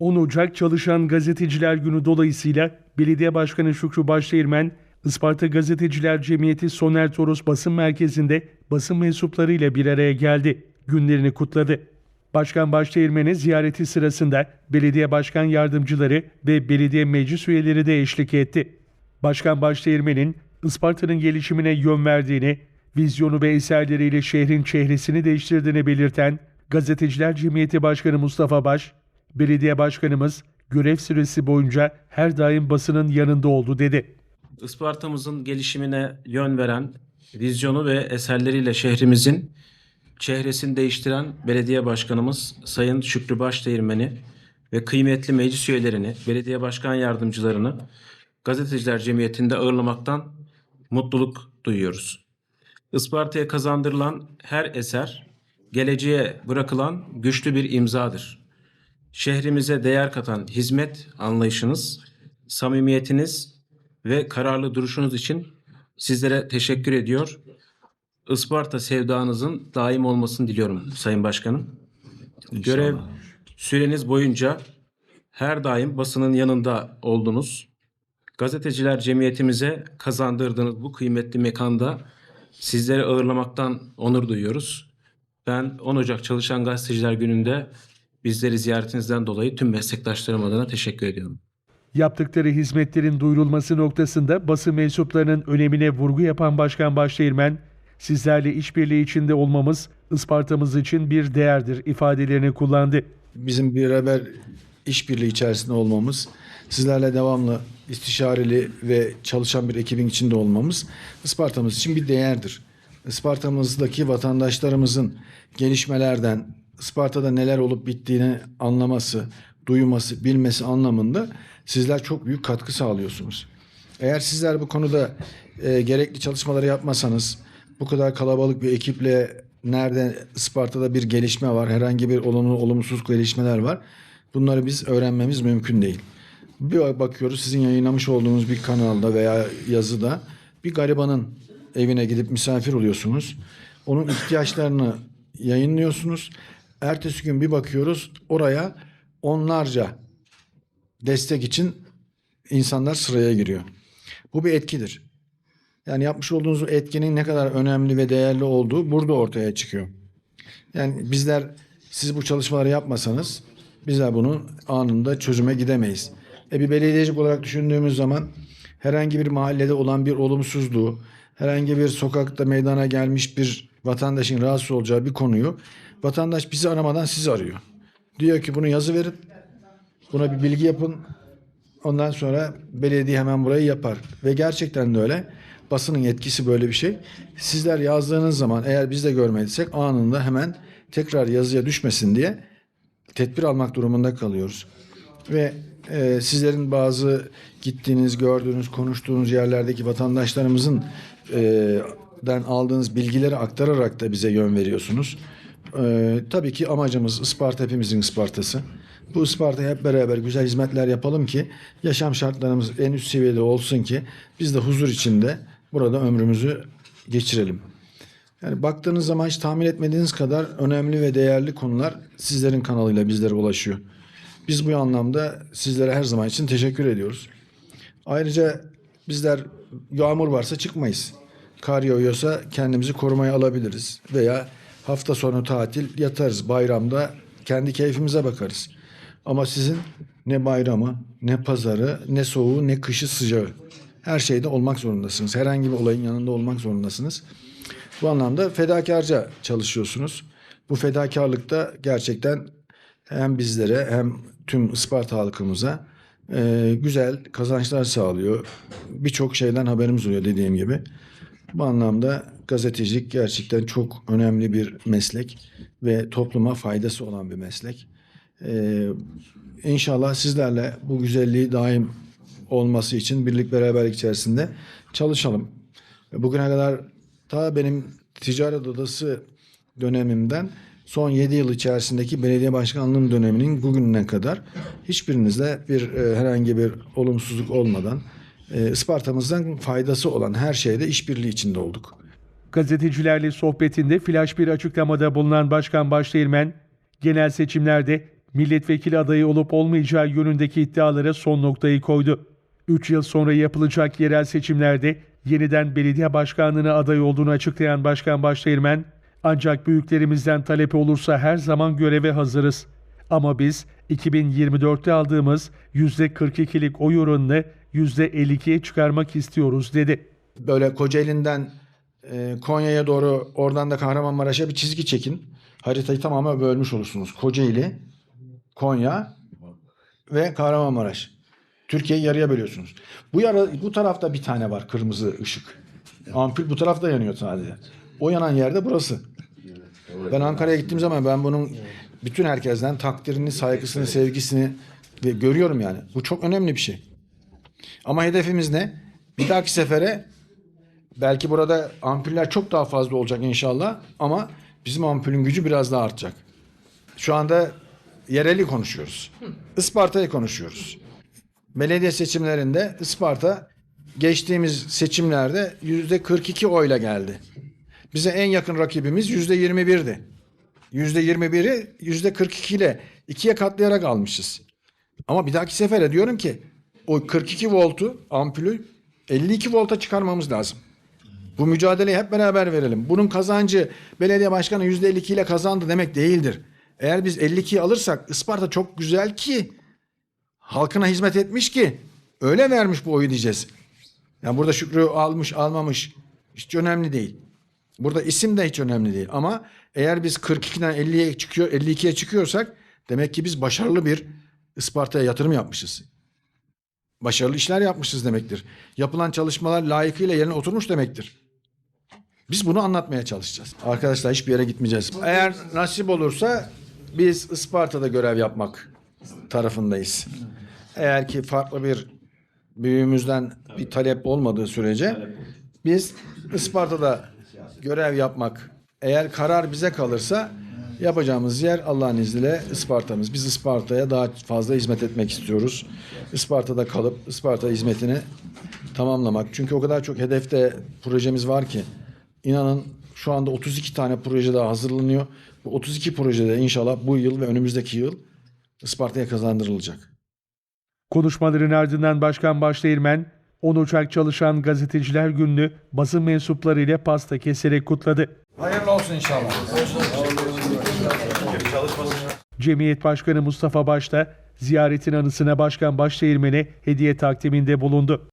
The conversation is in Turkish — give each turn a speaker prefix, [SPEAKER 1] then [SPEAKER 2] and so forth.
[SPEAKER 1] 10 Ocak Çalışan Gazeteciler Günü dolayısıyla Belediye Başkanı Şükrü Başdeğirmen, Isparta Gazeteciler Cemiyeti Soner Toros Basın Merkezi'nde basın mensuplarıyla bir araya geldi. Günlerini kutladı. Başkan Başdeğirmen'e ziyareti sırasında belediye başkan yardımcıları ve belediye meclis üyeleri de eşlik etti. Başkan Başdeğirmen'in Isparta'nın gelişimine yön verdiğini, vizyonu ve eserleriyle şehrin çehresini değiştirdiğini belirten Gazeteciler Cemiyeti Başkanı Mustafa Baş, belediye başkanımız görev süresi boyunca her daim basının yanında oldu dedi.
[SPEAKER 2] Isparta'mızın gelişimine yön veren, vizyonu ve eserleriyle şehrimizin çehresini değiştiren belediye başkanımız Sayın Şükrü Başdeğirmen'i ve kıymetli meclis üyelerini, belediye başkan yardımcılarını Gazeteciler Cemiyeti'nde ağırlamaktan mutluluk duyuyoruz. Isparta'ya kazandırılan her eser, geleceğe bırakılan güçlü bir imzadır. Şehrimize değer katan hizmet anlayışınız, samimiyetiniz ve kararlı duruşunuz için sizlere teşekkür ediyor. Isparta sevdanızın daim olmasını diliyorum Sayın Başkanım. Görev süreniz boyunca her daim basının yanında oldunuz. Gazeteciler cemiyetimize kazandırdığınız bu kıymetli mekanda sizleri ağırlamaktan onur duyuyoruz. Ben 10 Ocak Çalışan Gazeteciler Günü'nde bizleri ziyaretinizden dolayı tüm meslektaşlarım adına teşekkür ediyorum.
[SPEAKER 1] Yaptıkları hizmetlerin duyurulması noktasında basın mensuplarının önemine vurgu yapan Başkan Başdeğirmen, sizlerle işbirliği içinde olmamız Isparta'mız için bir değerdir ifadelerini kullandı.
[SPEAKER 3] bizim beraber işbirliği içerisinde olmamız, sizlerle devamlı istişareli ve çalışan bir ekibin içinde olmamız Isparta'mız için bir değerdir. Isparta'mızdaki vatandaşlarımızın gelişmelerden, Isparta'da neler olup bittiğini anlaması, duyması, bilmesi anlamında sizler çok büyük katkı sağlıyorsunuz. Eğer sizler bu konuda e, gerekli çalışmaları yapmasanız, bu kadar kalabalık bir ekiple nerede Isparta'da bir gelişme var, herhangi bir olumlu olumsuz gelişmeler var. Bunları biz öğrenmemiz mümkün değil. Bir bakıyoruz sizin yayınlamış olduğunuz bir kanalda veya yazıda bir garibanın evine gidip misafir oluyorsunuz. Onun ihtiyaçlarını yayınlıyorsunuz. Ertesi gün bir bakıyoruz oraya onlarca destek için insanlar sıraya giriyor. Bu bir etkidir. Yani yapmış olduğunuz etkinin ne kadar önemli ve değerli olduğu burada ortaya çıkıyor. Yani bizler siz bu çalışmaları yapmasanız bizler bunu anında çözüme gidemeyiz. E bir belediyecilik olarak düşündüğümüz zaman herhangi bir mahallede olan bir olumsuzluğu, herhangi bir sokakta meydana gelmiş bir vatandaşın rahatsız olacağı bir konuyu vatandaş bizi aramadan sizi arıyor. Diyor ki bunu yazı verin, buna bir bilgi yapın. Ondan sonra belediye hemen burayı yapar. Ve gerçekten de öyle. Basının yetkisi böyle bir şey. Sizler yazdığınız zaman eğer biz de görmediysek anında hemen tekrar yazıya düşmesin diye tedbir almak durumunda kalıyoruz. Ve e, sizlerin bazı gittiğiniz, gördüğünüz, konuştuğunuz yerlerdeki vatandaşlarımızın e, den aldığınız bilgileri aktararak da bize yön veriyorsunuz. E, tabii ki amacımız Isparta hepimizin Ispartası. Bu Isparta'ya hep beraber güzel hizmetler yapalım ki yaşam şartlarımız en üst seviyede olsun ki biz de huzur içinde burada ömrümüzü geçirelim. Yani baktığınız zaman hiç tahmin etmediğiniz kadar önemli ve değerli konular sizlerin kanalıyla bizlere ulaşıyor. Biz bu anlamda sizlere her zaman için teşekkür ediyoruz. Ayrıca bizler yağmur varsa çıkmayız. Kar yağıyorsa kendimizi korumaya alabiliriz. Veya hafta sonu tatil yatarız. Bayramda kendi keyfimize bakarız. Ama sizin ne bayramı, ne pazarı, ne soğuğu, ne kışı sıcağı. Her şeyde olmak zorundasınız. Herhangi bir olayın yanında olmak zorundasınız. Bu anlamda fedakarca çalışıyorsunuz. Bu fedakarlıkta gerçekten hem bizlere hem tüm Isparta halkımıza e, güzel kazançlar sağlıyor. Birçok şeyden haberimiz oluyor dediğim gibi. Bu anlamda gazetecilik gerçekten çok önemli bir meslek ve topluma faydası olan bir meslek. Ee, inşallah sizlerle bu güzelliği daim olması için birlik beraberlik içerisinde çalışalım. Bugüne kadar ta benim ticaret odası dönemimden son 7 yıl içerisindeki belediye başkanlığım döneminin bugününe kadar hiçbirinizle bir e, herhangi bir olumsuzluk olmadan e, Isparta'mızdan faydası olan her şeyde işbirliği içinde olduk.
[SPEAKER 1] Gazetecilerle sohbetinde flash bir açıklamada bulunan Başkan Başdeğirmen, genel seçimlerde milletvekili adayı olup olmayacağı yönündeki iddialara son noktayı koydu. 3 yıl sonra yapılacak yerel seçimlerde yeniden belediye başkanlığına aday olduğunu açıklayan Başkan Başdeğirmen, ancak büyüklerimizden talepi olursa her zaman göreve hazırız. Ama biz 2024'te aldığımız %42'lik oy oranını %52'ye çıkarmak istiyoruz dedi.
[SPEAKER 3] Böyle Kocaeli'nden e, Konya'ya doğru oradan da Kahramanmaraş'a bir çizgi çekin. Haritayı tamamen bölmüş olursunuz. Kocaeli, Konya ve Kahramanmaraş. Türkiye'yi yarıya bölüyorsunuz. Bu yara, bu tarafta bir tane var kırmızı ışık. Ampul bu tarafta yanıyor sadece. O yanan yerde burası. Ben Ankara'ya gittiğim zaman ben bunun bütün herkesten takdirini, saygısını, sevgisini ve görüyorum yani. Bu çok önemli bir şey. Ama hedefimiz ne? Bir dahaki sefere belki burada ampuller çok daha fazla olacak inşallah ama bizim ampulün gücü biraz daha artacak. Şu anda yereli konuşuyoruz. Isparta'yı konuşuyoruz. Belediye seçimlerinde Isparta geçtiğimiz seçimlerde yüzde 42 oyla geldi. Bize en yakın rakibimiz yüzde 21'di. Yüzde 21'i yüzde 42 ile ikiye katlayarak almışız. Ama bir dahaki sefere diyorum ki o 42 voltu ampulü 52 volta çıkarmamız lazım. Bu mücadeleyi hep beraber verelim. Bunun kazancı belediye başkanı %52 ile kazandı demek değildir. Eğer biz 52'yi alırsak Isparta çok güzel ki halkına hizmet etmiş ki öyle vermiş bu oyu diyeceğiz. Yani burada Şükrü almış almamış hiç önemli değil. Burada isim de hiç önemli değil ama eğer biz 42'den 50'ye çıkıyor 52'ye çıkıyorsak demek ki biz başarılı bir Isparta'ya yatırım yapmışız. Başarılı işler yapmışız demektir. Yapılan çalışmalar layıkıyla yerine oturmuş demektir. Biz bunu anlatmaya çalışacağız. Arkadaşlar hiçbir yere gitmeyeceğiz. Eğer nasip olursa biz Isparta'da görev yapmak tarafındayız. Eğer ki farklı bir büyüğümüzden bir talep olmadığı sürece biz Isparta'da görev yapmak eğer karar bize kalırsa yapacağımız yer Allah'ın izniyle Isparta'mız. Biz Isparta'ya daha fazla hizmet etmek istiyoruz. Isparta'da kalıp Isparta hizmetini tamamlamak. Çünkü o kadar çok hedefte projemiz var ki inanın şu anda 32 tane proje daha hazırlanıyor. Bu 32 projede inşallah bu yıl ve önümüzdeki yıl Isparta'ya kazandırılacak.
[SPEAKER 1] Konuşmaların ardından Başkan Başdeğirmen, 10 Ocak Çalışan Gazeteciler Günü'nü basın mensupları ile pasta keserek kutladı.
[SPEAKER 3] Hayırlı olsun inşallah.
[SPEAKER 1] Cemiyet Başkanı Mustafa Başta ziyaretin anısına Başkan Başdeğirmen'e hediye takdiminde bulundu.